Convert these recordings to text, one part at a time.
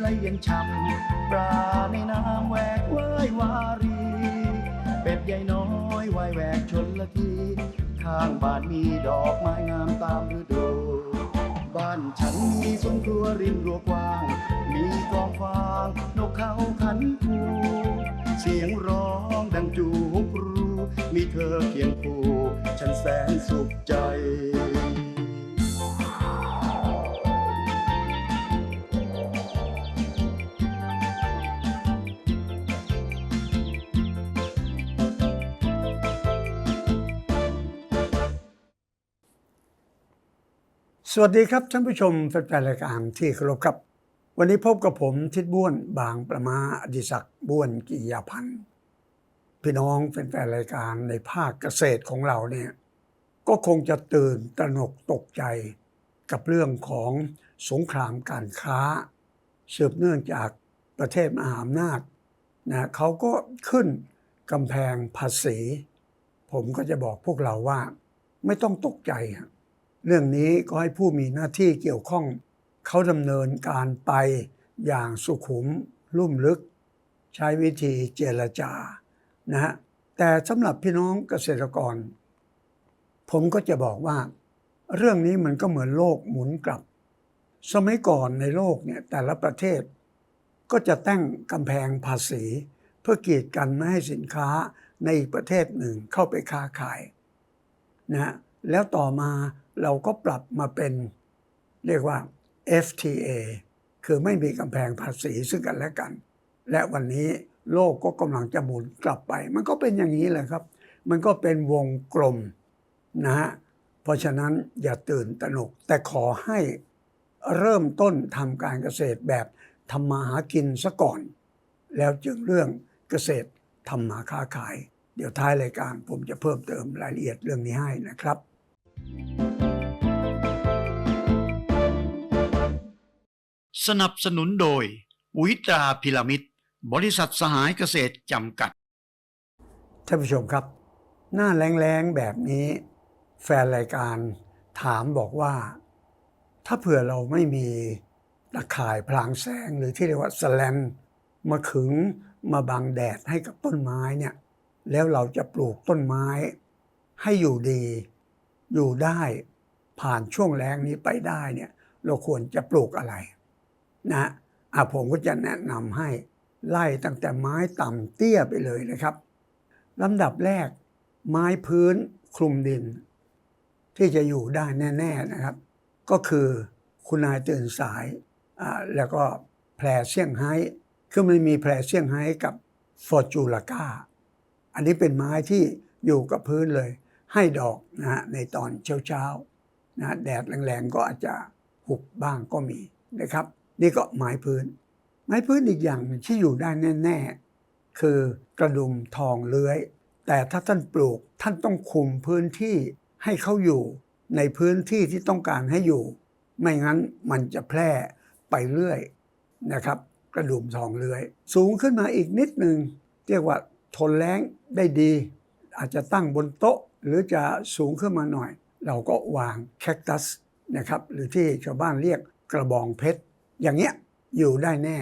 ไหลย็นช่ำปลาในน้ำแหวกว่าย วารี เป็ดใหญ่น้อยว่ายแหวกชนละที ข้างบ้านมีดอกไม้งามตามฤดู บ้านฉันมีสวนครัวริมรั้วกว้าง มีกองฟาง นกเขาขันคูเสียงร้องดังจูฮกรู มีเธอเคียงคู่ ฉันแสนสุขใจ สวัสดีครับท่านผู้ชมแฟนๆรายการที่เคารพครับ วันนี้พบกับผมทิดบ้วนบางประมาอดิศักดิ์บ้วนกิยาพันธ์พี่น้องแฟนๆรายการในภาคเกษตรของเราเนี่ยก็คงจะตื่นตระหนกตกใจกับเรื่องของสงครามการค้า สืบเนื่องจากประเทศมหาอำนาจนะเขาก็ขึ้นกำแพงภาษี ผมก็จะบอกพวกเราว่าไม่ต้องตกใจครับ เรื่องนี้ก็ให้ผู้มีหน้าที่เกี่ยวข้อง เขาดำเนินการไปอย่างสุขุมลุ่มลึก ใช้วิธีเจรจานะฮะแต่สำหรับพี่น้องเกษตรกร ผมก็จะบอกว่า เรื่องนี้มันก็เหมือนโลกหมุนกลับ สมัยก่อนในโลกเนี่ยแต่ละประเทศ ก็จะตั้งกำแพงภาษี เพื่อกีดกันไม่ให้สินค้าในอีกประเทศหนึ่งเข้าไปค้าขายนะฮะแล้วต่อมา เราก็ปรับมาเป็นเรียกว่า FTA คือไม่มีกำแพงภาษีซึ่งกันและกัน และวันนี้โลกก็กำลังจะหมุนกลับไป มันก็เป็นอย่างนี้แหละครับ มันก็เป็นวงกลมนะฮะเพราะฉะนั้นอย่าตื่นตระหนก แต่ขอให้เริ่มต้นทำการเกษตรแบบทำมาหากินซะก่อน แล้วจึงเรื่องเกษตรทำมาค้าขาย เดี๋ยวท้ายรายการผมจะเพิ่มเติมรายละเอียดเรื่องนี้ให้นะครับ สนับสนุนโดยปุ๋ยตราพิรามิดบริษัทสหายเกษตรจำกัด ท่านผู้ชมครับ หน้าแรงๆแบบนี้ แฟนรายการถามบอกว่า ถ้าเผื่อเราไม่มีตะข่ายพลางแสงหรือที่เรียกว่าสแลนมาขึงมาบังแดดให้กับต้นไม้เนี่ย แล้วเราจะปลูกต้นไม้ ให้อยู่ดี อยู่ได้ ผ่านช่วงแรงนี้ไปได้เนี่ย เราควรจะปลูกอะไร นะอะผมก็จะแนะนำให้ไล่ตั้งแต่ไม้ต่ำเตี้ยไปเลยนะครับลำดับแรก ไม้พื้นคลุมดิน ที่จะอยู่ได้แน่ ๆนะครับ ก็คือคุณนายตื่นสายอ่าแล้วก็แพรเซี่ยงไฮ้คือมันมีแพรเซี่ยงไฮ้กับฟอร์จูลาก้าอันนี้เป็นไม้ที่อยู่กับพื้นเลย ให้ดอกนะฮะในตอนเช้าๆนะแดดแรงๆก็อาจจะหุบบ้างก็มีนะครับ นี่ก็ไม้พื้น ไม้พื้นอีกอย่างนึงที่อยู่ได้แน่ๆ คือกระดุมทองเลื้อย แต่ถ้าท่านปลูกท่านต้องคุมพื้นที่ให้เขาอยู่ในพื้นที่ที่ต้องการให้อยู่ ไม่งั้นมันจะแพร่ไปเรื่อยนะครับ กระดุมทองเลื้อย สูงขึ้นมาอีกนิดหนึ่งเรียกว่าทนแรงได้ดี อาจจะตั้งบนโต๊ะหรือจะสูงขึ้นมาหน่อย เราก็วางแคคตัสนะครับหรือที่ชาวบ้านเรียกกระบองเพชร อย่างเงี้ยอยู่ได้แน่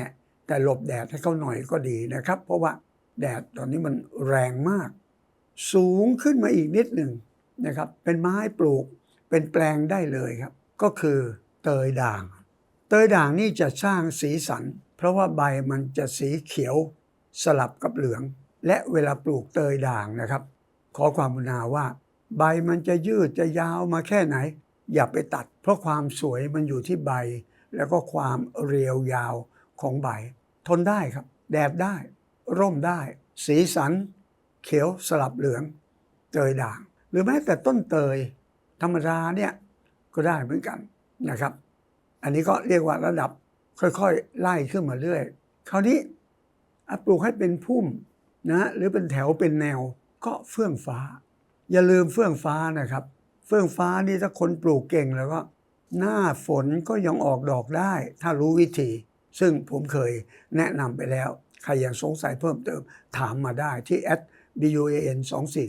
แต่หลบแดดให้เขาหน่อยก็ดีนะครับ เพราะว่าแดดตอนนี้มันแรงมาก สูงขึ้นมาอีกนิดหนึ่งนะครับ เป็นไม้ปลูกเป็นแปลงได้เลยครับ ก็คือเตยด่าง เตยด่างนี่จะสร้างสีสัน เพราะว่าใบมันจะสีเขียวสลับกับเหลือง และเวลาปลูกเตยด่างนะครับ ขอความกรุณาว่า ใบมันจะยืดจะยาวมาแค่ไหน อย่าไปตัด เพราะความสวยมันอยู่ที่ใบ แล้วก็ความเรียวยาวของใบ ทนได้ครับ แดดได้ ร่มได้ สีสัน เขียวสลับเหลือง เตยด่าง หรือแม้แต่ต้นเตย ธรรมดาเนี่ยก็ได้เหมือนกันนะครับ อันนี้ก็เรียกว่าระดับค่อยๆ ไล่ขึ้นมาเรื่อย คราวนี้ปลูกให้เป็นพุ่มนะหรือเป็นแถวเป็นแนวก็เฟื่องฟ้า อย่าลืมเฟื่องฟ้านะครับ เฟื่องฟ้านี่ถ้าคนปลูกเก่งแล้วก็ หน้าฝนก็ยังออกดอกได้ ถ้ารู้วิธี ซึ่งผมเคยแนะนำไปแล้ว ใครยังสงสัยเพิ่มเติมถามมาได้ที่ at buan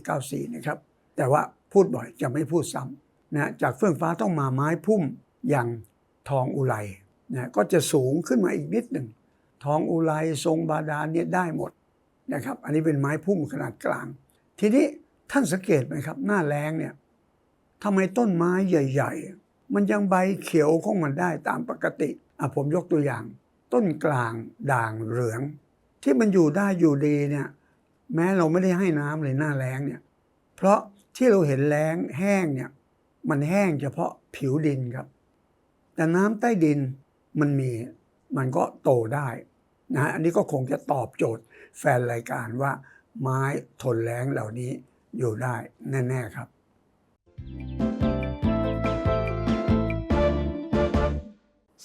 2494นะครับ แต่ว่าพูดบ่อยจะไม่พูดซ้ำนะจากเฟื่องฟ้าต้องมาไม้พุ่มอย่างทองอุไรนะก็จะสูงขึ้นมาอีกนิดหนึ่งทองอุไรทรงบาดาลเนี่ยได้หมดนะครับ อันนี้เป็นไม้พุ่มขนาดกลาง ทีนี้ท่านสังเกตไหมครับ หน้าแรงเนี่ยทำไมต้นไม้ใหญ่ ๆ มันยังใบเขียวของมันได้ตามปกติอะผมยกตัวอย่าง ต้นกลางด่างเหลือง ที่มันอยู่ได้อยู่ดีเนี่ยแม้เราไม่ได้ให้น้ำเลยหน้าแรงเนี่ย เพราะที่เราเห็นแล้งแห้งเนี่ยมันแห้งเฉพาะผิวดินครับ แต่น้ำใต้ดินมันมีมันก็โตได้นะฮะอันนี้ก็คงจะตอบโจทย์แฟนรายการว่า ไม้ทนแล้งเหล่านี้อยู่ได้แน่ ๆ ครับ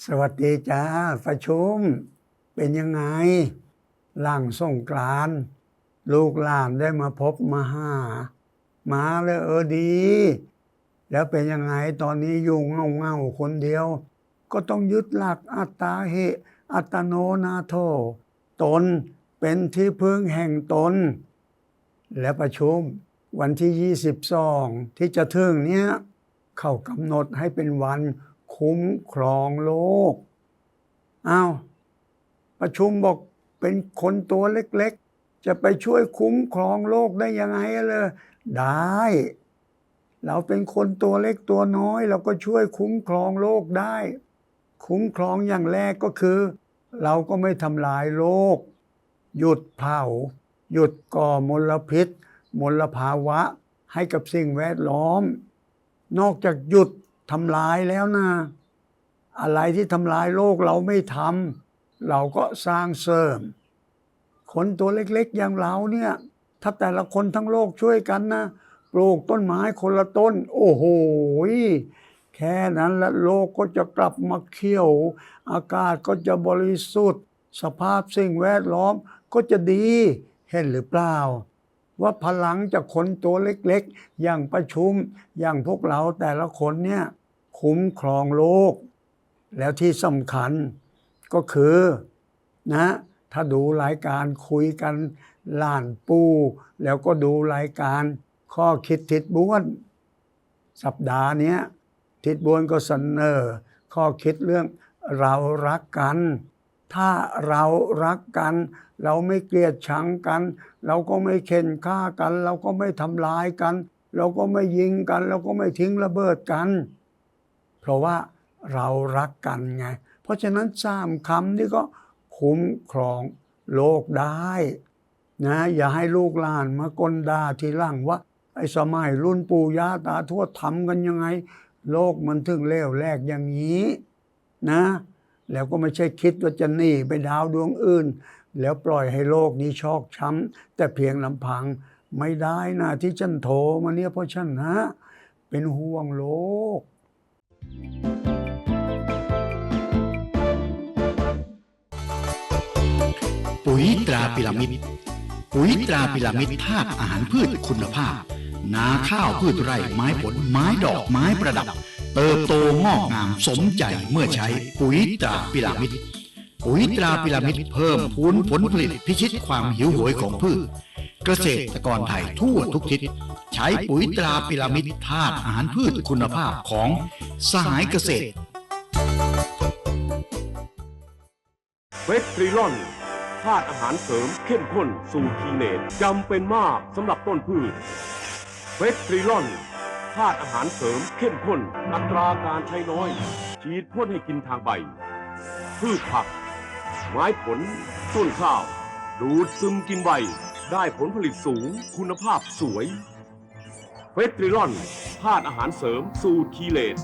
สวัสดีจ้าประชุม เป็นยังไงหลังส่งกราน ลูกหลานได้มาพบมาหา มาเลยเออดี แล้วเป็นยังไงตอนนี้อยู่เงาเงาคนเดียว ก็ต้องยึดหลักอัตตาเหอัตโนนาโท ตนเป็นที่พึ่งแห่งตน และประชุมวันที่ 22 ที่จะถึงเนี้ยเขากำหนดให้เป็นวัน คุ้มครองโลกอ้าวประชุมบอกเป็นคนตัวเล็กๆ จะไปช่วยคุ้มครองโลกได้ยังไงเลยได้ เราเป็นคนตัวเล็กตัวน้อย เราก็ช่วยคุ้มครองโลกได้ คุ้มครองอย่างแรกก็คือ เราก็ไม่ทำลายโลก หยุดเผา หยุดก่อมลพิษ มลภาวะให้กับสิ่งแวดล้อม นอกจากหยุด ทำลายแล้วนะ อะไรที่ทำลายโลกเราไม่ทำเราก็สร้างเสริม คนตัวเล็กๆ อย่างเราเนี่ย ถ้าแต่ละคนทั้งโลกช่วยกันนะ ปลูกต้นไม้คนละต้น โอ้โหแค่นั้นละโลกก็จะกลับมาเขียว อากาศก็จะบริสุทธิ์ สภาพสิ่งแวดล้อมก็จะดี เห็นหรือเปล่า ว่าพลังจากคนตัวเล็กๆ อย่างประชุมอย่างพวกเราแต่ละคนเนี่ยคุ้มครองโลก แล้วที่สำคัญก็คือนะถ้าดูรายการคุยกันล้านปูแล้วก็ดูรายการข้อคิดทิศบ้วน สัปดาห์นี้ทิศบ้วนก็เสนอ ข้อคิดเรื่องเรารักกัน ถ้าเรารักกัน เราไม่เกลียดชังกัน เราก็ไม่เข็นฆ่ากัน เราก็ไม่ทำลายกัน เราก็ไม่ยิงกัน เราก็ไม่ทิ้งระเบิดกัน เพราะว่าเรารักกันไง เพราะฉะนั้นสามคำนี่ก็คุ้มครองโลกได้นะอย่าให้ลูกหลานมากลด่าทีหลังว่า ไอ้สมัยรุ่นปู่ย่าตาทวดทำกันยังไง โลกมันถึงเลวแรกอย่างนี้นะ แล้วก็ไม่ใช่คิดว่าจะหนีไปดาวดวงอื่น แล้วปล่อยให้โลกนี้ชอกช้ำแต่เพียงลำพังไม่ได้นะที่ฉันโทรมาเนี่ยเพราะฉันนะเป็นห่วงโลก ปุ๋ยตราพิรามิด ปุ๋ยตราพิรามิดธาตุอาหารพืชคุณภาพ นาข้าวพืชไร่ไม้ผลไม้ดอกไม้ประดับ เติบโตงอกงามสมใจเมื่อใช้ปุ๋ยตราพิรามิดปุ๋ยตราพิรามิดเพิ่มพูนผลผลิตพิชิตความหิวโหยของพืช เกษตรกรไทยทั่วทุกทิศ ใช้ปุ๋ยตราพิรามิดธาตุอาหารพืชคุณภาพของสหายเกษตรเวสตรีลอนธาตุอาหารเสริมเข้มข้นสู่ทีเนตจำเป็นมากสำหรับต้นพืช เวสตรีลอนธาตุอาหารเสริมเข้มข้น อัตราการใช้น้อย ฉีดพ่นให้กินทางใบ พืชผัก ไม้ผล ต้นข้าว ดูดซึมกินใบ ได้ผลผลิตสูง คุณภาพสวย เวสตรีลอนธาตุอาหารเสริมสู่ทีเลต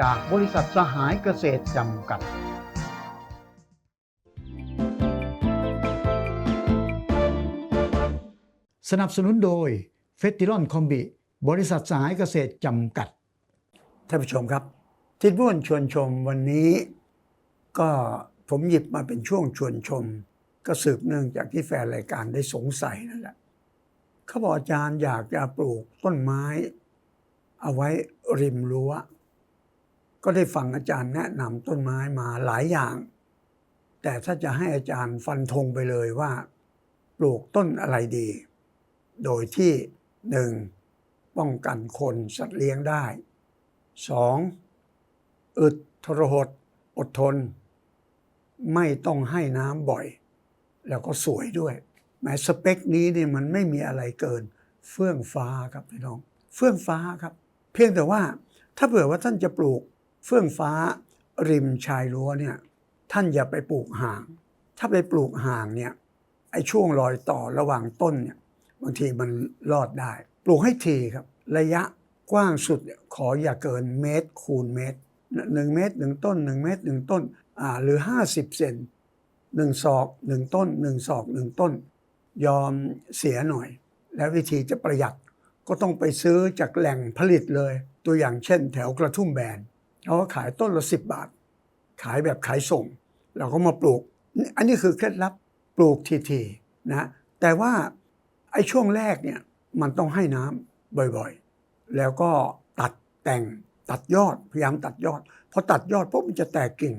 จากบริษัทสหายเกษตรจำกัดสนับสนุนโดย เฟสติลอนคอมบิบริษัทสหายเกษตรจำกัด ท่านผู้ชมครับ ทิดบ้วนชวนชมวันนี้ ก็ผมหยิบมาเป็นช่วงชวนชม ก็สืบเนื่องจากที่แฟนรายการได้สงสัยนั่นแหละเขาบอกอาจารย์อยากจะปลูกต้นไม้ เอาไว้ริมรั้ว ก็ได้ฟังอาจารย์แนะนำต้นไม้มาหลายอย่าง แต่ถ้าจะให้อาจารย์ฟันธงไปเลยว่า ปลูกต้นอะไรดี โดยที่ หนึ่งป้องกันคนสัตว์เลี้ยงได้สองอึดทรหดอดทน ไม่ต้องให้น้ำบ่อย แล้วก็สวยด้วยแม้สเปคนี้เนี่ยมันไม่มีอะไรเกิน เฟื่องฟ้าครับพี่น้อง เฟื่องฟ้าครับ เพียงแต่ว่าถ้าเผื่อว่าท่านจะปลูกเฟื่องฟ้าริมชายรั้วเนี่ยท่านอย่าไปปลูกห่าง ถ้าไปปลูกห่างเนี่ยไอ้ช่วงรอยต่อระหว่างต้นเนี่ย บางทีมันรอดได้ ปลูกให้ทีครับ ระยะกว้างสุดเนี่ยขออย่าเกินเมตรคูณเมตรหนึ่งเมตรหนึ่งต้นหนึ่งเมตรหนึ่งต้นอ่าหรือ 50 เซนหนึ่งศอกหนึ่งต้นหนึ่งศอกหนึ่งต้น ยอมเสียหน่อย แล้ววิธีจะประหยัดก็ต้องไปซื้อจากแหล่งผลิตเลย ตัวอย่างเช่น แถวกระทุ่มแบนเขาก็ขายต้นละ 10 บาท ขายแบบขายส่ง เราก็มาปลูก อันนี้คือเคล็ดลับปลูกทีๆนะแต่ว่า อ้ช่วงแรกเนี่ยมันต้องให้น้ำบ่อยๆ แล้วก็ตัดแต่งตัดยอดพยายามตัดยอดพอตัดยอดปุ๊บมันจะแตกกิ่ง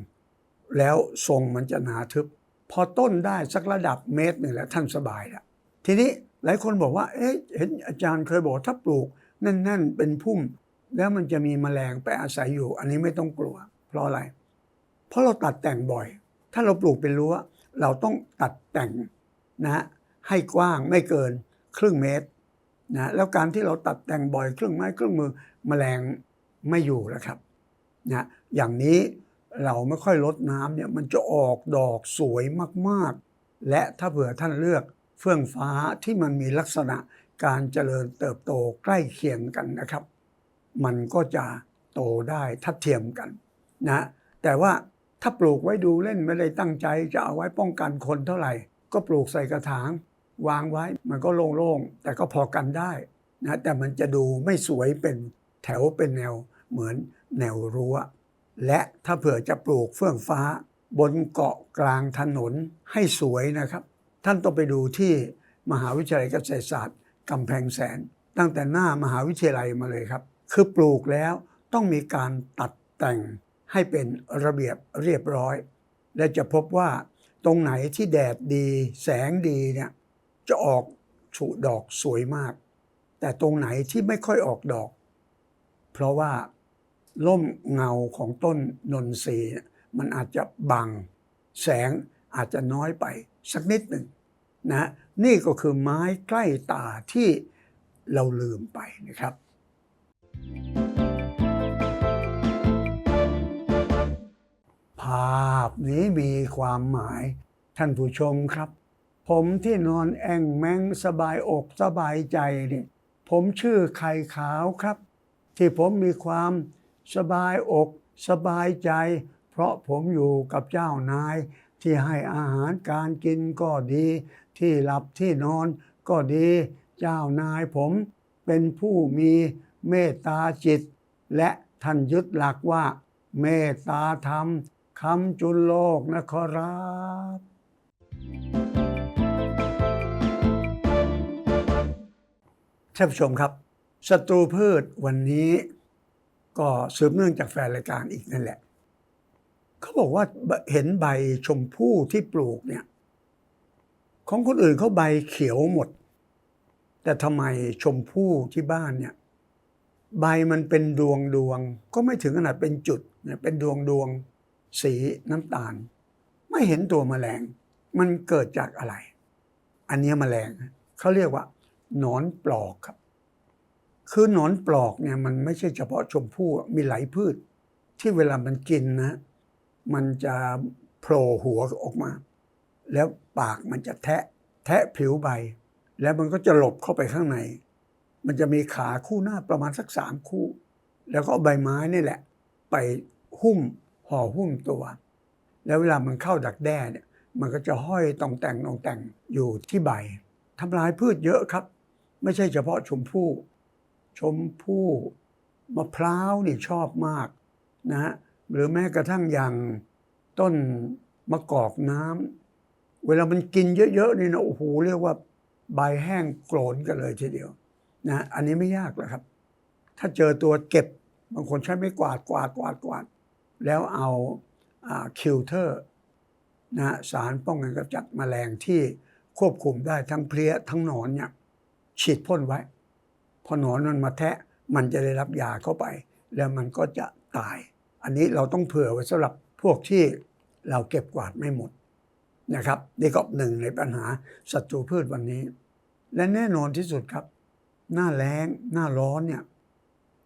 แล้วทรงมันจะหนาทึบ พอต้นได้สักระดับเมตรหนึ่งแล้วท่านสบายแล้วทีนี้หลายคนบอกว่าเอ๊ะเห็นอาจารย์เคยบอกถ้าปลูกแน่นๆเป็นพุ่ม แล้วมันจะมีแมลงไปอาศัยอยู่ อันนี้ไม่ต้องกลัว เพราะอะไร เพราะเราตัดแต่งบ่อย ถ้าเราปลูกเป็นรั้วเราต้องตัดแต่งนะฮะให้กว้างไม่เกิน ครึ่งเมตรนะแล้วการที่เราตัดแต่งบ่อยครึ่งไม้ครึ่งมือแมลงไม่อยู่แล้วครับนะอย่างนี้เราไม่ค่อยลดน้ำเนี่ยมันจะออกดอกสวยมากๆ และถ้าเผื่อท่านเลือกเฟื่องฟ้าที่มันมีลักษณะการเจริญเติบโตใกล้เคียงกันนะครับ มันก็จะโตได้ทัดเทียมกันนะแต่ว่าถ้าปลูกไว้ดูเล่นไม่ได้ตั้งใจจะเอาไว้ป้องกันคนเท่าไหร่ ก็ปลูกใส่กระถาง วางไว้มันก็โล่งๆ แต่ก็พอกันได้นะแต่มันจะดูไม่สวยเป็นแถวเป็นแนวเหมือนแนวรั้ว และถ้าเผื่อจะปลูกเฟื่องฟ้า บนเกาะกลางถนนให้สวยนะครับ ท่านต้องไปดูที่มหาวิทยาลัยเกษตรศาสตร์กำแพงแสน ตั้งแต่หน้ามหาวิทยาลัยมาเลยครับ คือปลูกแล้วต้องมีการตัดแต่งให้เป็นระเบียบเรียบร้อย และจะพบว่าตรงไหนที่แดดดี แสงดีเนี่ย จะออกฉุดอกสวยมาก แต่ตรงไหนที่ไม่ค่อยออกดอก เพราะว่าล่มเงาของต้นนนทรีมันอาจจะบัง แสงอาจจะน้อยไปสักนิดหนึ่งนะนี่ก็คือไม้ใกล้ตาที่เราลืมไปนะครับ ภาพนี้มีความหมายท่านผู้ชมครับ ผมที่นอนแอ่งแมงสบายอกสบายใจนี่ผมชื่อไข่ขาวครับ ที่ผมมีความสบายอกสบายใจ เพราะผมอยู่กับเจ้านาย ที่ให้อาหารการกินก็ดี ที่หลับที่นอนก็ดี เจ้านายผมเป็นผู้มีเมตตาจิต และท่านยึดหลักว่า เมตตาธรรมคำจุลโลกนะขอรับ ท่านผู้ชมครับศัตรูพืชวันนี้ก็สืบเนื่องจากแฟนรายการอีกนั่นแหละ เขาบอกว่าเห็นใบชมพู่ที่ปลูกเนี่ย ของคนอื่นเขาใบเขียวหมด แต่ทำไมชมพู่ที่บ้านเนี่ย ใบมันเป็นดวงดวงก็ไม่ถึงขนาดเป็นจุดเนี่ยเป็นดวงดวงสีน้ำตาล ไม่เห็นตัวแมลง มันเกิดจากอะไร อันนี้แมลงเขาเรียกว่า หนอนปลอกครับ คือหนอนปลอกเนี่ยมันไม่ใช่เฉพาะชมพู่มีหลายพืช ที่เวลามันกินนะ มันจะโผล่หัวออกมา แล้วปากมันจะแทะแทะผิวใบ แล้วมันก็จะหลบเข้าไปข้างใน มันจะมีขาคู่หน้าประมาณสักสามคู่ แล้วก็ใบไม้นี่แหละ ไปหุ้มห่อหุ้มตัว แล้วเวลามันเข้าดักแด้เนี่ยมันก็จะห้อยตองแต่งตองแต่งอยู่ที่ใบทำลายพืชเยอะครับ ไม่ใช่เฉพาะชมพู่ ชมพู่มะพร้าวนี่ชอบมากนะฮะหรือแม้กระทั่งอย่างต้นมะกอกน้ำเวลามันกินเยอะๆนี่นะโอ้โหเรียกว่าใบแห้งโกรนกันเลยทีเดียวนะอันนี้ไม่ยากหรอกครับ ถ้าเจอตัวเก็บบางคนใช้ไม่กวาดกวาดกวาดกวาด แล้วเอาคิวเทอร์นะฮะสารป้องกันกำจัดแมลงที่ควบคุมได้ทั้งเพลี้ยทั้งหนอนเนี่ย ฉีดพ่นไว้ พอหนอนมันมาแทะมันจะได้รับยาเข้าไป แล้วมันก็จะตาย อันนี้เราต้องเผื่อไว้สำหรับพวกที่เราเก็บกวาดไม่หมดนะครับนี่ก็หนึ่งในปัญหาศัตรูพืชวันนี้ และแน่นอนที่สุดครับ หน้าแล้งหน้าร้อนเนี่ย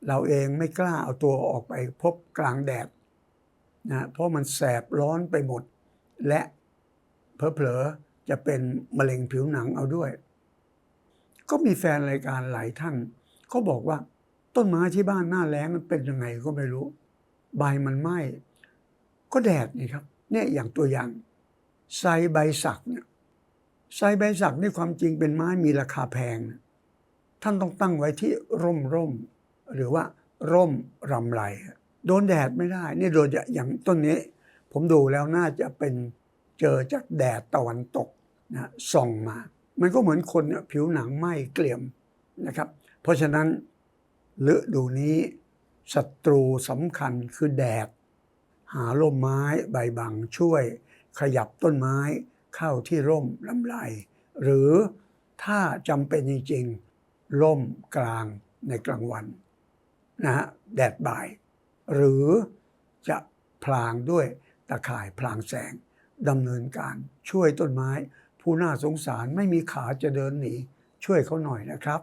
เราเองไม่กล้าเอาตัวออกไปพบกลางแดดนะเพราะมันแสบร้อนไปหมด และเผลอๆจะเป็นมะเร็งผิวหนังเอาด้วย ก็มีแฟนรายการหลายท่านเขาบอกว่าต้นไม้ที่บ้านหน้าแล้งมันเป็นยังไงก็ไม่รู้ ใบมันไหม้ก็แดดนี่ครับเนี่ยอย่างตัวอย่างไซใบสักเนี่ยไซใบสักนี่ความจริงเป็นไม้มีราคาแพง ท่านต้องตั้งไว้ที่ร่มร่ม หรือว่าร่มรำไรโดนแดดไม่ได้ นี่โดนอย่างต้นนี้ ผมดูแล้วน่าจะเป็นเจอจากแดดตะวันตกนะส่องมา มันก็เหมือนคนเนี่ยผิวหนังไหม้เกลี่ยมนะครับ เพราะฉะนั้นฤดูนี้ศัตรูสำคัญคือแดด หาร่มไม้ใบบังช่วย ขยับต้นไม้เข้าที่ร่มลำไรหรือถ้าจำเป็นจริงๆร่มกลางในกลางวันนะฮะแดดบ่าย หรือจะพลางด้วยตะข่ายพลางแสงดำเนินการช่วยต้นไม้ ผู้น่าสงสารไม่มีขาจะเดินหนี ช่วยเขาหน่อยนะครับ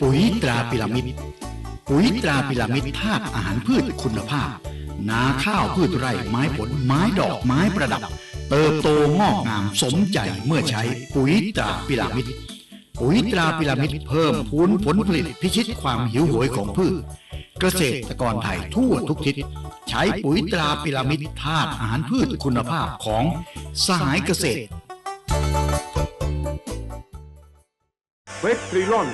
ปุ๋ยตราพิรามิดปุ๋ยตราพิรามิดธาตุอาหารพืชคุณภาพ นาข้าวพืชไร่ไม้ผลไม้ดอกไม้ประดับ เติบโตงอกงามสมใจเมื่อใช้ปุ๋ยตราพิรามิดปุ๋ยตราพิรามิดเพิ่มพูนผลผลิตพิชิตความหิวโหยของพืช เกษตรกรไทยทั่วทุกทิศ ใช้ปุ๋ยตราพิรามิดธาตุอาหารพืชคุณภาพของสหายเกษตรเวสตรีลอน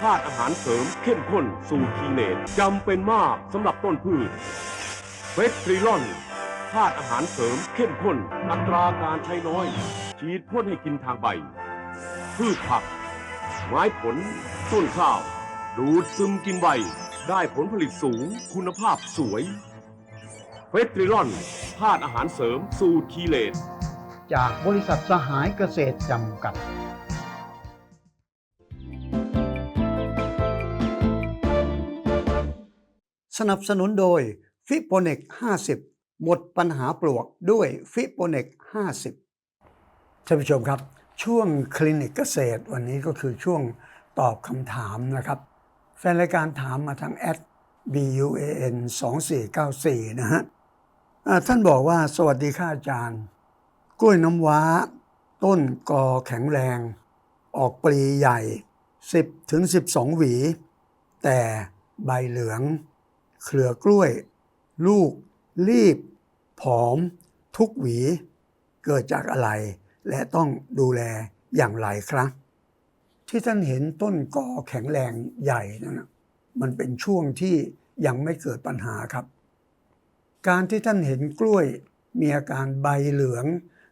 ธาตุอาหารเสริมเข้มข้นสู่คีเนตจำเป็นมากสำหรับต้นพืชเวสตรีลอนธาตุอาหารเสริมเข้มข้น อัตราการใช้น้อย ฉีดพ่นให้กินทางใบ พืชผัก ไม้ผล ต้นข้าว ดูดซึมกินใบ ได้ผลผลิตสูง คุณภาพสวยเวสตรีลอนธาตุอาหารเสริมสูตรคีเลตจากบริษัทสหายเกษตรจำกัด สนับสนุนโดยฟิโปเนก50 หมดปัญหาปลวกด้วยฟิโปเนก50 ท่านผู้ชมครับ ช่วงคลินิกเกษตรวันนี้ก็คือช่วงตอบคำถามนะครับ แฟนรายการถามมาทางแอด BUAN 2494 นะฮะท่านบอกว่าสวัสดีค่ะอาจารย์ กล้วยน้ำว้า ต้นกอแข็งแรง ออกปลีใหญ่ 10ถึง12 หวี แต่ใบเหลือง เครือกล้วย ลูก รีบ ผอม ทุกหวี เกิดจากอะไร และต้องดูแลอย่างไรครับ ที่ท่านเห็นต้นกอแข็งแรงใหญ่นั่นนะมันเป็นช่วงที่ยังไม่เกิดปัญหาครับ การที่ท่านเห็นกล้วยมีอาการใบเหลือง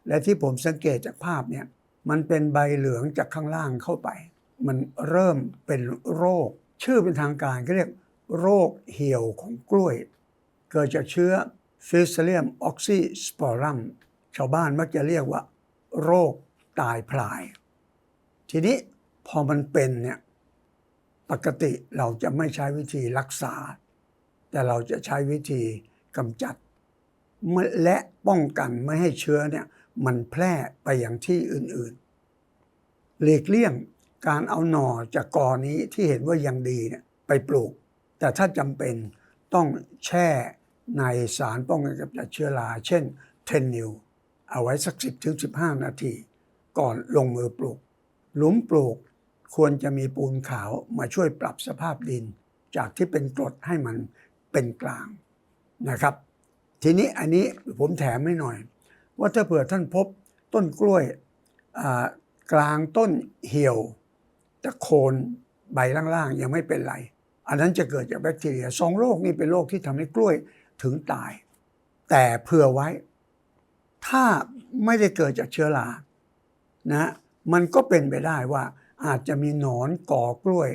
และที่ผมสังเกตจากภาพเนี่ยมันเป็นใบเหลืองจากข้างล่างเข้าไป มันเริ่มเป็นโรค ชื่อเป็นทางการก็เรียกโรคเหี่ยวของกล้วย เกิดจากเชื้อฟิสเลียมออกซิสปอรัมชาวบ้านมักจะเรียกว่า โรคตายพลาย ทีนี้ พอมันเป็นเนี่ยปกติเราจะไม่ใช้วิธีรักษา แต่เราจะใช้วิธีกำจัดและป้องกันไม่ให้เชื้อเนี่ยมันแพร่ไปอย่างที่อื่นๆ หลีกเลี่ยงการเอาหน่อจากกอนี้ที่เห็นว่ายังดีเนี่ยไปปลูก แต่ถ้าจำเป็นต้องแช่ในสารป้องกันกำจัดเชื้อราเช่นเทนนิลเอาไว้สัก 10ถึง15 นาที ก่อนลงมือปลูก หลุมปลูก ควรจะมีปูนขาวมาช่วยปรับสภาพดิน จากที่เป็นกรดให้มันเป็นกลางนะครับ ทีนี้อันนี้ผมแถมให้หน่อย ว่าถ้าเผื่อท่านพบต้นกล้วยกลางต้นเหี่ยวต่โคนใบล่างๆ ยังไม่เป็นไร อันนั้นจะเกิดจากแบคทีเรียสองโรคนี้เป็นโรคที่ทำให้กล้วยถึงตาย แต่เผื่อไว้ ถ้าไม่ได้เกิดจากเชื้อรานะมันก็เป็นไปได้ว่า อาจจะมีหนอนก่อกล้วย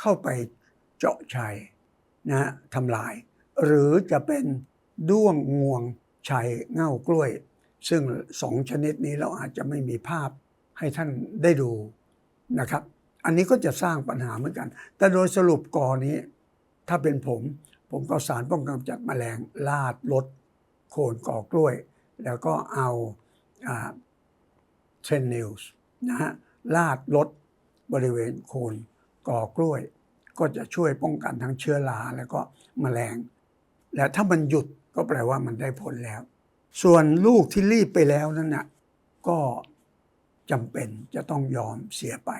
เข้าไปเจาะชัยนะฮะทำลาย หรือจะเป็นด้วงงวงชัยเง่ากล้วย ซึ่งสองชนิดนี้เราอาจจะไม่มีภาพให้ท่านได้ดูนะครับ อันนี้ก็จะสร้างปัญหาเหมือนกัน แต่โดยสรุปกอนี้ ถ้าเป็นผม ผมก็สารป้องกันจัดแมลงลาดลดโคนก่อกล้วย แล้วก็เอาเทรนนิลส์นะฮะลาดลด บริเวณโคนก่อกล้วย ก็จะช่วยป้องกันทั้งเชื้อราแล้วก็แมลง และถ้ามันหยุดก็แปลว่ามันได้ผลแล้ว ส่วนลูกที่รีบไปแล้วนั่นน่ะก็จำเป็นจะต้องยอมเสียไป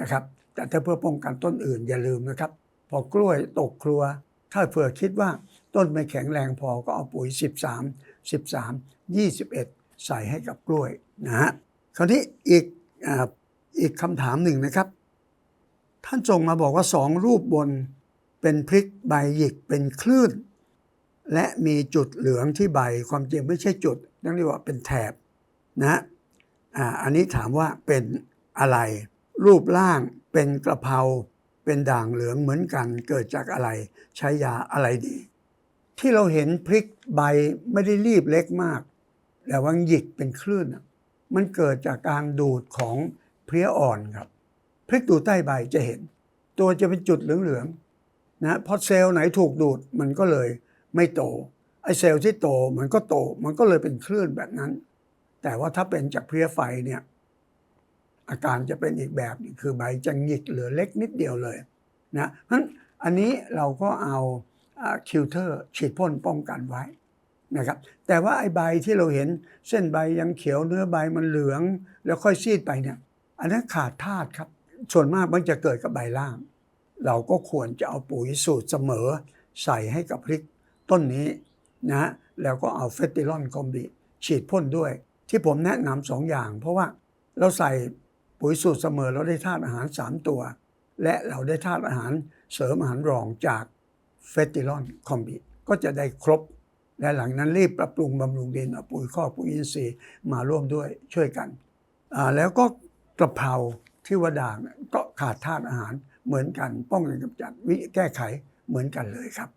นะครับ แต่ถ้าเพื่อป้องกันต้นอื่นอย่าลืมนะครับ พอกล้วยตกครัว ถ้าเผื่อคิดว่าต้นไม่แข็งแรงพอก็เอาปุ๋ย 13 13 21 ใส่ให้กับกล้วยนะฮะคราวนี้อีกอา อีกคำถามหนึ่งนะครับ ท่านส่งมาบอกว่าสองรูปบนเป็นพริกใบหยิกเป็นคลื่น และมีจุดเหลืองที่ใบความจริงไม่ใช่จุดนั่นเรียกว่าเป็นแถบนะอ่าอันนี้ถามว่าเป็นอะไร รูปร่างเป็นกระเพราเป็นด่างเหลืองเหมือนกันเกิดจากอะไร ใช้ยาอะไรดี ที่เราเห็นพริกใบไม่ได้รีบเล็กมาก แต่ว่าหยิกเป็นคลื่นมันเกิดจากการดูดของ เพลี้ยอ่อนครับพริกดูใต้ใบจะเห็น ตัวจะเป็นจุดเหลืองๆนะพอเซลล์ไหนถูกดูดมันก็เลยไม่โตไอเซลล์ที่โตมันก็โตมันก็เลยเป็นคลื่นแบบนั้น แต่ว่าถ้าเป็นจากเพลี้ยไฟเนี่ยอาการจะเป็นอีกแบบนึงคือใบจะหงิกเหลือเล็กนิดเดียวเลยนะเพราะฉะนั้นอันนี้เราก็เอาคิวเตอร์ฉีดพ่นป้องกันไว้นะครับ แต่ว่าไอใบที่เราเห็นเส้นใบยังเขียวเนื้อใบมันเหลือง แล้วค่อยซีดไปเนี่ย อันนั้นขาดธาตุครับ ส่วนมากมันจะเกิดกับใบล่าง เราก็ควรจะเอาปุ๋ยสูตรเสมอ ใส่ให้กับพริกต้นนี้นะแล้วก็เอาเฟติลอนคอมบิฉีดพ่นด้วย ที่ผมแนะนำสองอย่าง เพราะว่าเราใส่ปุ๋ยสูตรเสมอเราได้ธาตุอาหาร 3 ตัว และเราได้ธาตุอาหารเสริมอาหารรองจากเฟติลอนคอมบิก็จะได้ครบ และหลังนั้นรีบปรับปรุงบำรุงดินเอาปุ๋ยข้อกปุ๋ยอินทรีย์มาร่วมด้วยช่วยกัน แล้วก็ กระเพราที่ว่าด่างก็ขาดธาตุอาหารเหมือนกัน ป้องกันกำจัดวิแก้ไขเหมือนกันเลยครับ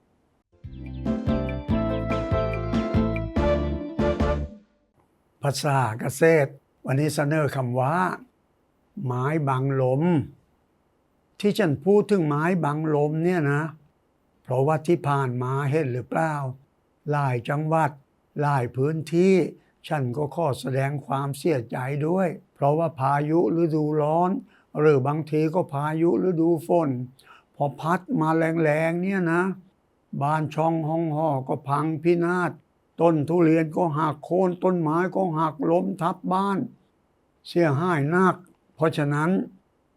ภาษาเกษตร วันนี้เสนอคำว่า ไม้บังลม ที่ฉันพูดถึงไม้บังลมเนี่ยนะ เพราะว่าที่ผ่านมาเห็นหรือเปล่าหลายจังหวัดหลายพื้นที่ ฉันก็ขอแสดงความเสียใจด้วย ราะว่าพายุฤดูร้อน หรือบางทีก็พายุฤดูฝน พอพัดมาแรงๆเนี่ยนะ บ้านช่องห้องห่อก็พังพินาศต้นทุเรียนก็หักโค่นต้นไม้ก็หักล้มทับบ้าน เสียหายนัก เพราะฉะนั้น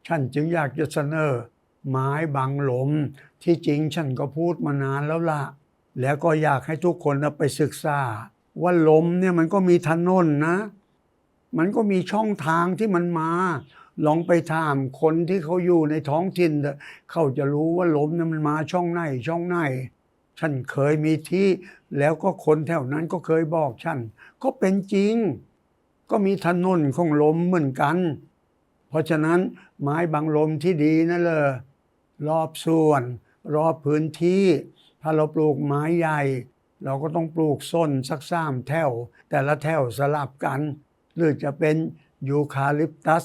ฉันจึงอยากจะเสนอไม้บังลมที่จริงฉันก็พูดมานานแล้วล่ะแล้วก็อยากให้ทุกคนไปศึกษา ว่าลมเนี่ยมันก็มีถนนนะ มันก็มีช่องทางที่มันมา ลองไปถามคนที่เขาอยู่ในท้องถิ่นเขาจะรู้ว่าลมเนี่ยมันมาช่องไหนช่องไหน ฉันเคยมีที่ แล้วก็คนแถวนั้นก็เคยบอกฉัน ก็เป็นจริง ก็มีถนนของลมเหมือนกัน เพราะฉะนั้นไม้บังลมที่ดีนั่นเลยรอบส่วน รอบพื้นที่ ถ้าเราปลูกไม้ใหญ่ เราก็ต้องปลูกส้นสักสามแถว แต่ละแถวสลับกัน หรือจะเป็นยูคาลิปตัส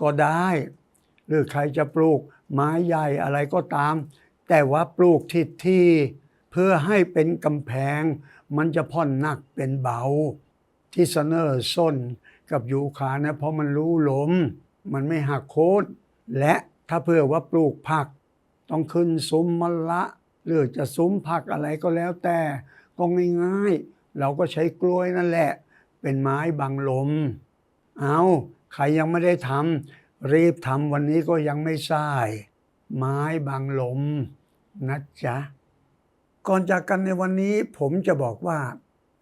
ก็ได้ หรือใครจะปลูกไม้ใหญ่อะไรก็ตาม แต่ว่าปลูกทิศที่เพื่อให้เป็นกำแพง มันจะผ่อนหนักเป็นเบา ที่เสนอส้นกับยูคานะเพราะมันรู้ลม มันไม่หักโค่นและถ้าเพื่อว่าปลูกผัก ต้องขึ้นซุ้มมะละหรือจะซุ้มผักอะไรก็แล้วแต่ก็ง่ายๆ เราก็ใช้กล้วยนั่นแหละ เป็นไม้บังลม เอาใครยังไม่ได้ทำรีบทำวันนี้ก็ยังไม่สายไม้บังลมนะจ๊ะก่อนจากกันในวันนี้ผมจะบอกว่า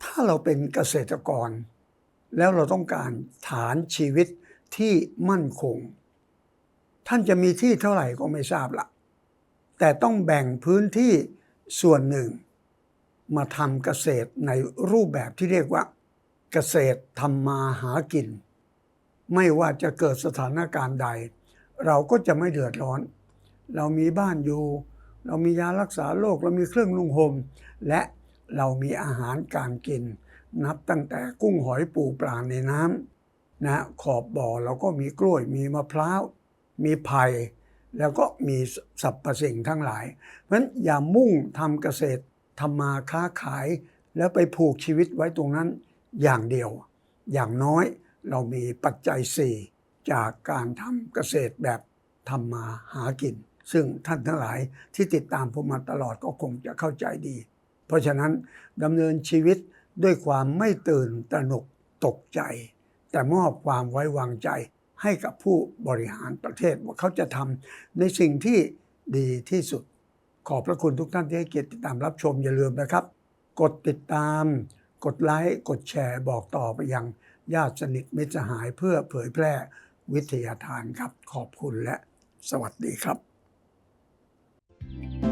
ถ้าเราเป็นเกษตรกร แล้วเราต้องการฐานชีวิตที่มั่นคง ท่านจะมีที่เท่าไหร่ก็ไม่ทราบละแต่ต้องแบ่งพื้นที่ส่วนหนึ่ง มาทำเกษตรในรูปแบบที่เรียกว่า เกษตรทำมาหากิน ไม่ว่าจะเกิดสถานการณ์ใด เราก็จะไม่เดือดร้อน เรามีบ้านอยู่ เรามียารักษาโรคเรามีเครื่องนุ่งห่มและเรามีอาหารการกิน นับตั้งแต่กุ้งหอยปูปลาในน้ำนะขอบบ่อเราก็มีกล้วยมีมะพร้าว มีไผ่แล้วก็มีสรรพสิ่งทั้งหลาย เพราะฉะนั้นอย่ามุ่งทำเกษตรทำมาค้าขาย แล้วไปผูกชีวิตไว้ตรงนั้น อย่างเดียว อย่างน้อยเรามีปัจจัย 4 จากการทำเกษตรแบบทำมาหากิน ซึ่งท่านทั้งหลายที่ติดตามผมมาตลอดก็คงจะเข้าใจดี เพราะฉะนั้นดำเนินชีวิตด้วยความไม่ตื่นตระหนกตกใจ แต่มอบความไว้วางใจให้กับผู้บริหารประเทศว่าเขาจะทำในสิ่งที่ดีที่สุด ขอบพระคุณทุกท่านที่ให้เกียรติติดตามรับชมอย่าลืมนะครับ กดติดตาม กดไลค์กดแชร์บอกต่อไปยังญาติสนิทมิตรสหายเพื่อเผยแพร่วิทยาทานครับ ขอบคุณและสวัสดีครับ thank you